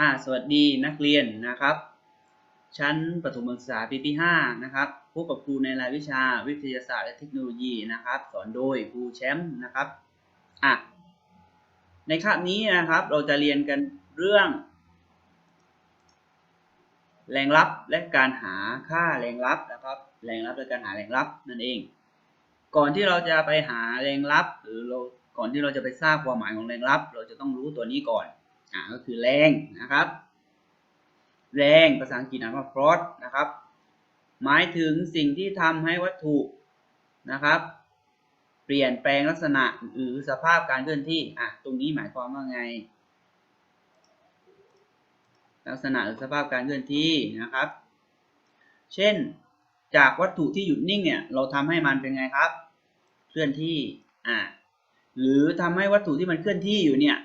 อ่าสวัสดีนักเรียนนะครับ ชั้นประถมศึกษาปีที่5นะครับพบกับครูในรายวิชาวิทยาศาสตร์และเทคโนโลยีนะครับ สอนโดยครูแชมป์นะครับอะในคาบนี้นะครับเราจะเรียนกันเรื่อง แรงลับและการหาค่าแรงลับนะครับ แรงลับและการหาแรงลับนั่นเอง ก่อนที่เราจะไปหาแรงลับ หรือเราก่อนที่เราจะไปทราบความหมายของแรงลับ เราจะต้องรู้ตัวนี้ก่อน อ่าก็คือแรงนะครับ แรงภาษาอังกฤษอ่านว่า force นะครับ หมายถึงสิ่งที่ทำให้วัตถุนะครับ เปลี่ยนแปลงลักษณะหรือสภาพการเคลื่อนที่อะตรงนี้หมายความว่าไง ลักษณะหรือสภาพการเคลื่อนที่นะครับ เช่นจากวัตถุที่หยุดนิ่งเนี่ยเราทำให้มันเป็นไงครับ เคลื่อนที่อ่าหรือทำให้วัตถุที่มันเคลื่อนที่อยู่เนี่ย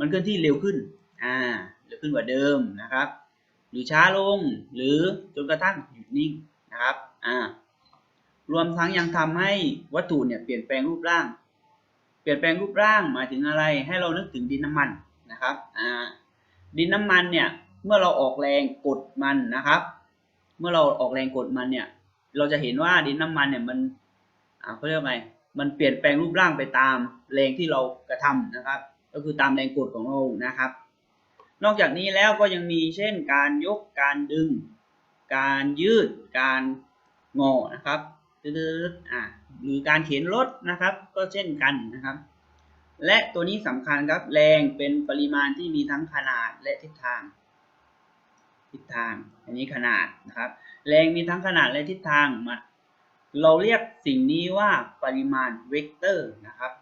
มันเคลื่อนที่เร็วขึ้น อ่า เร็วขึ้นกว่าเดิมนะครับ หรือช้าลง หรือจนกระทั่งหยุดนิ่งนะครับ อ่า รวมทั้งยังทำให้วัตถุเนี่ยเปลี่ยนแปลงรูปร่าง เปลี่ยนแปลงรูปร่างหมายถึงอะไร ให้เรานึกถึงดินน้ำมันนะครับ อ่า ดินน้ำมันเนี่ย เมื่อเราออกแรงกดมันนะครับ เมื่อเราออกแรงกดมันเนี่ย เราจะเห็นว่าดินน้ำมันเนี่ยมัน อ่าเขาเรียกไงมันเปลี่ยนแปลงรูปร่างไปตามแรงที่เรากระทำนะครับ ก็คือตามแรงกดของเรานะครับ นอกจากนี้แล้วก็ยังมีเช่นการยกการดึง การยืด การงอนะครับอ่าหรือการเข็นรถนะครับ ก็เช่นกันนะครับ และตัวนี้สำคัญครับแรงเป็นปริมาณที่มีทั้งขนาดและทิศทาง ทิศทาง อันนี้ขนาดนะครับ แรงมีทั้งขนาดและทิศทางมาเราเรียกสิ่งนี้ว่าปริมาณเวกเตอร์นะครับ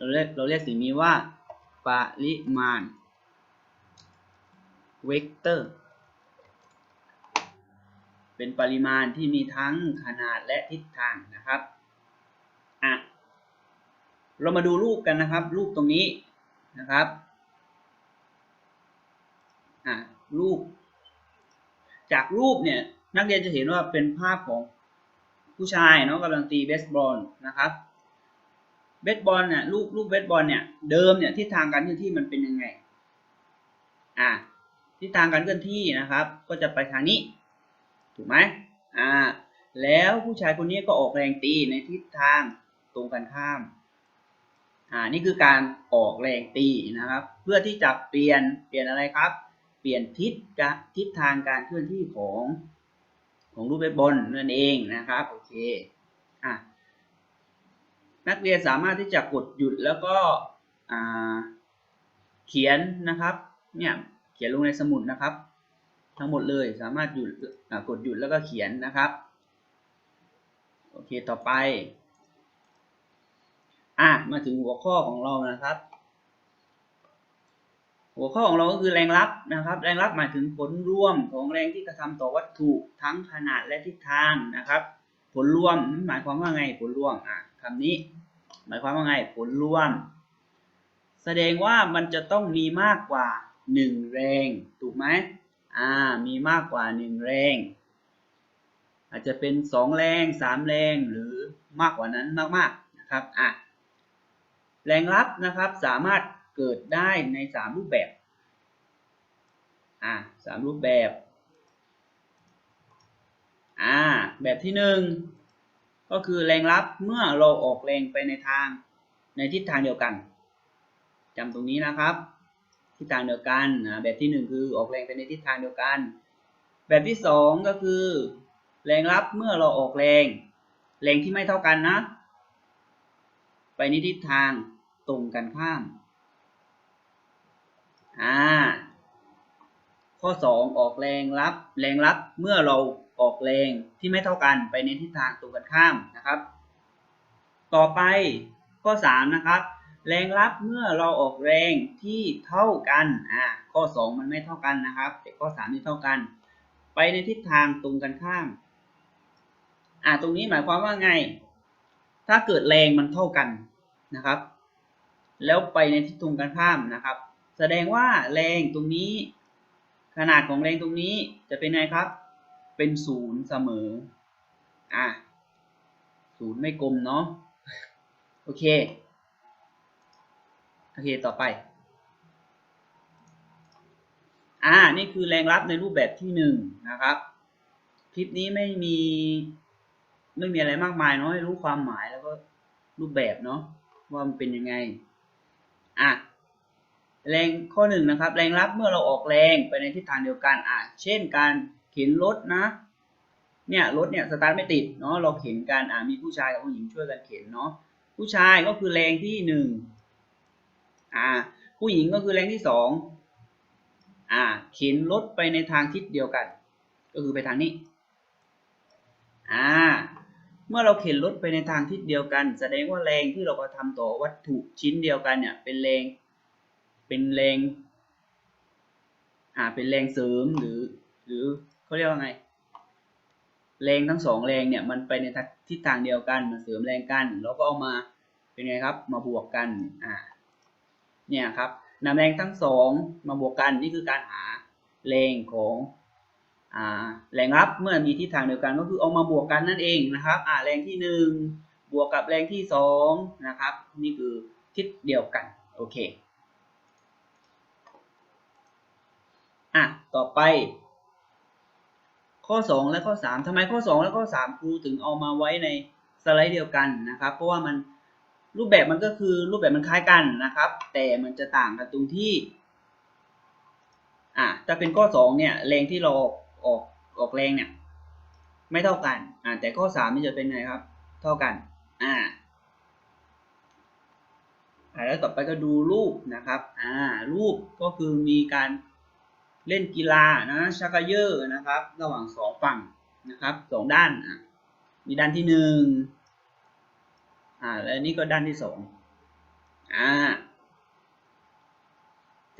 เราเรียกเราเรียกสิ่งนี้ว่าปริมาณเวกเตอร์ เป็นปริมาณที่มีทั้งขนาดและทิศทางนะครับอะเรามาดูรูปกันนะครับ รูปตรงนี้นะครับอะรูป จากรูปเนี่ยนักเรียนจะเห็นว่าเป็นภาพของผู้ชายเนาะกำลังตีเบสบอลนะครับ เบสบอลเนี่ยลูกลูกเบสบอลเนี่ยเดิมเนี่ยทิศทางการเคลื่อนที่มันเป็นยังไงอ่าทิศทางการเคลื่อนที่นะครับ ก็จะไปทางนี้ ถูกไหมอ่าแล้วผู้ชายคนนี้ก็ออกแรงตีในทิศทางตรงกันข้ามอ่านี่คือการออกแรงตีนะครับ เพื่อที่จะเปลี่ยนเปลี่ยนอะไรครับ เปลี่ยนทิศทิศทางการเคลื่อนที่ของของรูปเบสบอลนั่นเองนะครับโอเคอะ นักเรียนสามารถที่จะกดหยุดแล้วก็เขียนนะครับเนี่ยเขียนลงในสมุดนะครับ ทั้งหมดเลยสามารถหยุดกดหยุดแล้วก็เขียนนะครับโอเคต่อไปอะมาถึงหัวข้อของเรานะครับ หัวข้อของเราก็คือแรงลับนะครับ แรงลับหมายถึงผลรวมของแรงที่กระทำต่อวัตถุทั้งขนาดและทิศทางนะครับ ผลรวมหมายความว่าไงผลรวมอะ คำนี้ หมายความว่าไงผลรวม แสดงว่ามันจะต้องมีมากกว่าหนึ่งแรง ถูกไหมอ่า มีมากกว่าหนึ่งแรง อาจจะเป็นสองแรงสามแรงหรือมากกว่านั้นมากๆนะครับอะแรงลับนะครับสามารถเกิดได้ในสามรูปแบบอ่าสามรูปแบบอ่าแบบที่หนึ่ง ก็คือแรงลับเมื่อเราออกแรงไปในทางในทิศทางเดียวกันจำตรงนี้นะครับ ทิศทางเดียวกันนะแบบที่หนึ่งคือออกแรงไปในทิศทางเดียวกัน แบบที่สองก็คือ แรงลับเมื่อเราออกแรง แรงที่ไม่เท่ากันนะ ไปในทิศทางตรงกันข้ามอ่าข้อ 2 ออกแรงรับ แรงรับเมื่อเรา ออกแรงที่ไม่เท่ากันไปในทิศทางตรงกันข้ามนะครับ ต่อไปข้อ 3 นะครับ แรงรับเมื่อเราออกแรงที่เท่ากันอ่าข้อ 2 มันไม่เท่ากันนะครับ แต่ข้อ 3 นี่เท่ากัน ไปในทิศทางตรงกันข้ามอ่าตรงนี้หมายความว่าไง ถ้าเกิดแรงมันเท่ากันนะครับ แล้วไปในทิศตรงกันข้ามนะครับ แสดงว่าแรงตรงนี้ ขนาดของแรงตรงนี้จะเป็นไงครับ เป็นศูนย์เสมอ อะศูนย์ไม่กลมเนาะ โอเค โอเค ต่อไป อ่า นี่คือแรงรับในรูปแบบที่หนึ่งนะครับ คลิปนี้ไม่มี ไม่มีอะไรมากมายเนาะให้รู้ความหมายแล้วก็รูปแบบเนาะว่ามันเป็นยังไง อะแรงข้อหนึ่งนะครับ แรงรับเมื่อเราออกแรงไปในทิศทางเดียวกันอะเช่นการ เข็นรถนะ เนี่ยรถเนี่ยสตาร์ทไม่ติดเนาะเราเข็นกันอะมีผู้ชายกับผู้หญิงช่วยกันเข็นเนาะผู้ชายก็คือแรงที่หนึ่งอ่า ผู้หญิงก็คือแรงที่สองอ่า เข็นรถไปในทางทิศเดียวกัน ก็คือไปทางนี้ อ่า เมื่อเราเข็นรถไปในทางทิศเดียวกัน แสดงว่าแรงที่เรากระทำต่อวัตถุชิ้นเดียวกันเนี่ย เป็นแรง เป็นแรง อ่า เป็นแรงเสริมหรือ หรือ เขาเรียกว่าไงแรงทั้งสองแรงเนี่ยมันไปในทิศทางเดียวกันมันเสริมแรงกันแล้วก็เอามาเป็นไงครับ มาบวกกันอ่าเนี่ยครับนำแรงทั้งสองมาบวกกันนี่คือการหาแรงของอ่าแรงรับเมื่อมีทิศทางเดียวกันก็คือเอามาบวกกันนั่นเองนะครับอ่าแรงที่หนึ่งบวกกับแรงที่สองนะครับ นี่คือทิศเดียวกันโอเคอะต่อไป ข้อ 2 และข้อ 3ทำไมข้อ 2 และข้อ 3 ครูถึงเอามาไว้ในสไลด์เดียวกันนะครับ เพราะว่ามันรูปแบบมันก็คือรูปแบบมันคล้ายกันนะครับ แต่มันจะต่างกันตรงที่อะถ้าเป็นข้อ 2 เนี่ยแรงที่เราออกออกแรงเนี่ยไม่เท่ากันอ่าแต่ข้อ 3 นี่จะเป็นไงครับ เท่ากันอ่าแล้วต่อไปก็ดูรูปนะครับอ่ารูปก็คือมีการ เล่นกีฬานะชักเยอร์นะครับ ระหว่างสองฝั่งนะครับสองด้านมีด้านที่หนึ่งอ่าและนี่ก็ด้านที่สองอ่า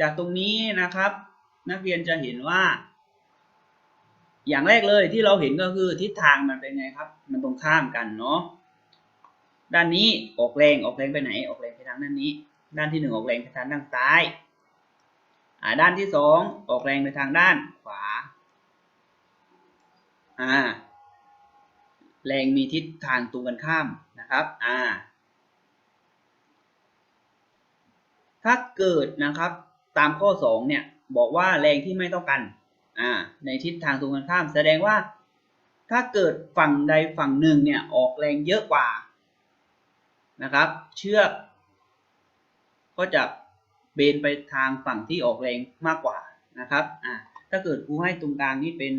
จากตรงนี้นะครับ นักเรียนจะเห็นว่า อย่างแรกเลยที่เราเห็นก็คือทิศทางมันเป็นไงครับ มันตรงข้ามกันเนาะด้านนี้ออกแรงออกแรงไปไหน ออกแรงไปทางด้านนี้ ด้านที่หนึ่งออกแรงไปทางด้านซ้าย ด้านที่สองออกแรงไปทางด้านขวาอ่าแรงมีทิศทางตรงกันข้ามนะครับอ่าถ้าเกิดนะครับตามข้อ 2 เนี่ย บอกว่าแรงที่ไม่เท่ากันอ่าในทิศทางตรงกันข้าม แสดงว่า ถ้าเกิดฝั่งใดฝั่งหนึ่งเนี่ยออกแรงเยอะกว่านะครับ เชือกก็จะ บนไปทางฝั่งที่ออกแรงมากกว่านะครับอ่าถ้าเกิดครูให้ตรงกลางนี่เป็น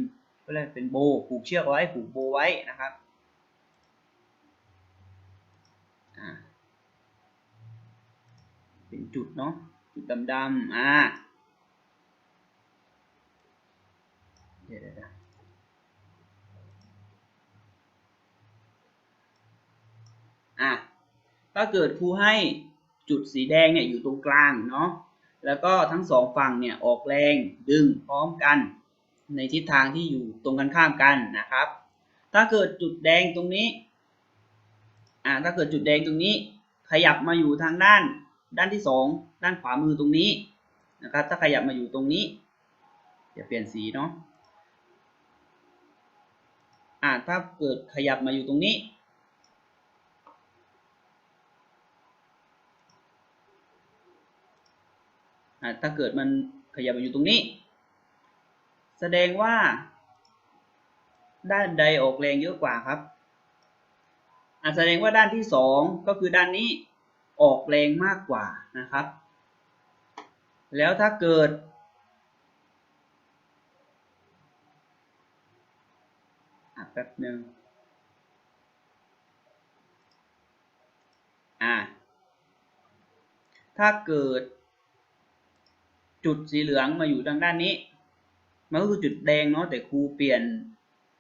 ก็เรียเป็นโบผูกเชือกไว้ผูกโบไว้นะครับอ่าเป็นจุดเนาะจุดดำๆอ่าเดี๋ยวอะถ้าเกิดครูให้ จุดสีแดงเนี่ยอยู่ตรงกลางเนาะแล้วก็ทั้งสองฝั่งเนี่ยออกแรงดึงพร้อมกัน ในทิศทางที่อยู่ตรงกันข้ามกันนะครับ ถ้าเกิดจุดแดงตรงนี้อ่าถ้าเกิดจุดแดงตรงนี้ ขยับมาอยู่ทางด้านด้านที่สองด้านขวามือตรงนี้นะครับ ถ้าขยับมาอยู่ตรงนี้จะเปลี่ยนสีเนาะอ่าถ้าเกิดขยับมาอยู่ตรงนี้ อ่า ถ้าเกิดมันขยับมาอยู่ตรงนี้ แสดงว่า ด้านใดออกแรงเยอะกว่าครับอ่าแสดงว่าด้านที่สองก็คือด้านนี้ออกแรงมากกว่านะครับ แล้วถ้าเกิด อะแป๊บหนึ่งอ่าถ้าเกิด จุดสีเหลืองมาอยู่ทางด้านนี้ มันก็คือจุดแดงเนาะแต่ครูเปลี่ยน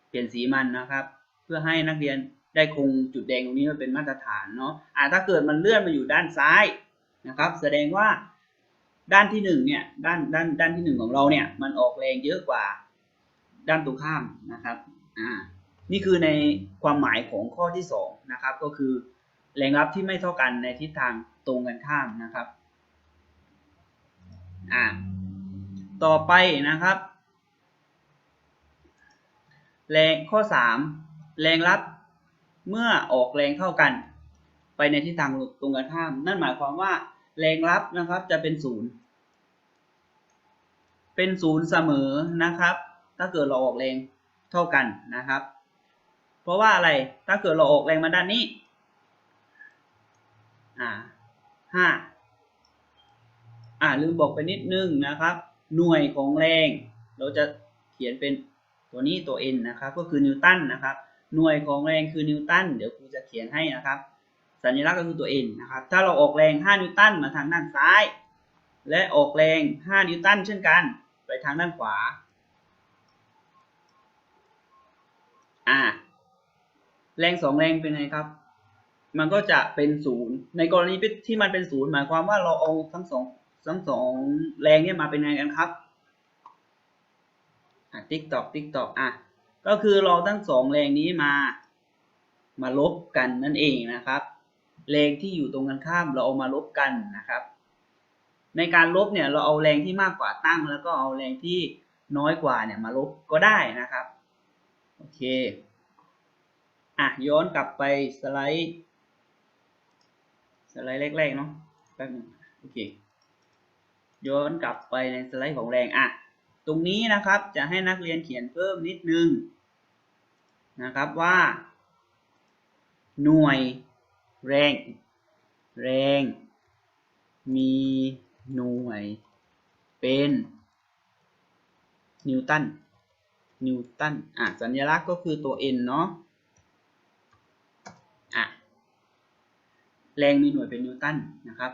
เปลี่ยนสีมันนะครับ เพื่อให้นักเรียนได้คงจุดแดงตรงนี้มาเป็นมาตรฐานเนาะอ่าถ้าเกิดมันเลื่อนมาอยู่ด้านซ้ายนะครับ แสดงว่าด้านที่หนึ่งเนี่ยด้านด้านด้านที่หนึ่งของเราเนี่ยมันออกแรงเยอะกว่าด้านตรงข้ามนะครับอ่านี่คือในความหมายของข้อที่สองนะครับก็คือแรงรับที่ไม่เท่ากันในทิศทางตรงกันข้ามนะครับ อ่าต่อไปนะครับ แรงข้อสามแรงรับเมื่อออกแรงเท่ากัน ไปในทิศทางตรงกันข้าม นั่นหมายความว่าแรงรับนะครับจะเป็นศูนย์เป็นศูนย์เสมอนะครับ ถ้าเกิดเราออกแรงเท่ากันนะครับ เพราะว่าอะไรถ้าเกิดเราออกแรงมาด้านนี้อ่าห้า อ่าลืมบอกไปนิดนึงนะครับ หน่วยของแรง เราจะเขียนเป็นตัวนี้ตัว n นะครับ ก็คือนิวตันนะครับ หน่วยของแรงคือนิวตัน เดี๋ยวครูจะเขียนให้นะครับ สัญลักษณ์ก็คือตัว n นะครับ ถ้าเราออกแรง 5 นิวตันมาทางด้านซ้าย และออกแรง 5 นิวตันเช่นกัน ไปทางด้านขวา อ่า แรงสองแรงเป็นไงครับ มันก็จะเป็นศูนย์ในกรณีที่มันเป็นศูนย์หมายความว่าเราเอาทั้งสอง ทั้งสองแรงเนี่ยมาเป็นไงกันครับอะติ๊กตอกติ๊กตอกอะก็คือเราทั้งสองแรงนี้มามาลบกันนั่นเองนะครับแรงที่อยู่ตรงกันข้ามเราเอามาลบกันนะครับ ในการลบเนี่ยเราเอาแรงที่มากกว่าตั้ง แล้วก็เอาแรงที่น้อยกว่าเนี่ยมาลบก็ได้นะครับโอเคอะย้อนกลับไปสไลด์สไลด์แรกๆเนาะแป๊บนึงโอเค ย้อนกลับไปในสไลด์ของแรงอะตรงนี้นะครับจะให้นักเรียนเขียนเพิ่มนิดนึงนะครับว่า หน่วยแรง แรง มีหน่วยเป็นนิวตันนิวตันอะสัญลักษณ์ก็คือตัว n เนาะอะแรงมีหน่วยเป็นนิวตันนะครับ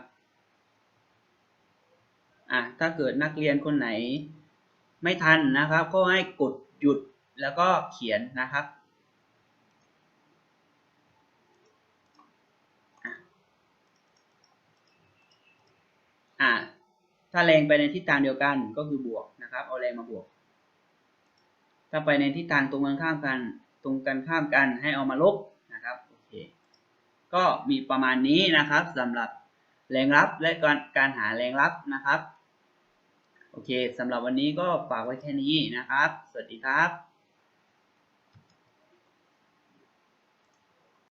อะถ้าเกิดนักเรียนคนไหนไม่ทันนะครับ ก็ให้กดหยุดแล้วก็เขียนนะครับอะถ้าแรงไปในทิศทางเดียวกันก็คือบวกนะครับ เอาแรงมาบวก ถ้าไปในทิศทางตรงกันข้ามกัน ตรงกันข้ามกันให้เอามาลบนะครับโอเคก็มีประมาณนี้นะครับสำหรับแรงรับและการการหาแรงรับนะครับ โอเคสำหรับวันนี้ก็ฝากไว้แค่นี้นะครับ สวัสดีครับ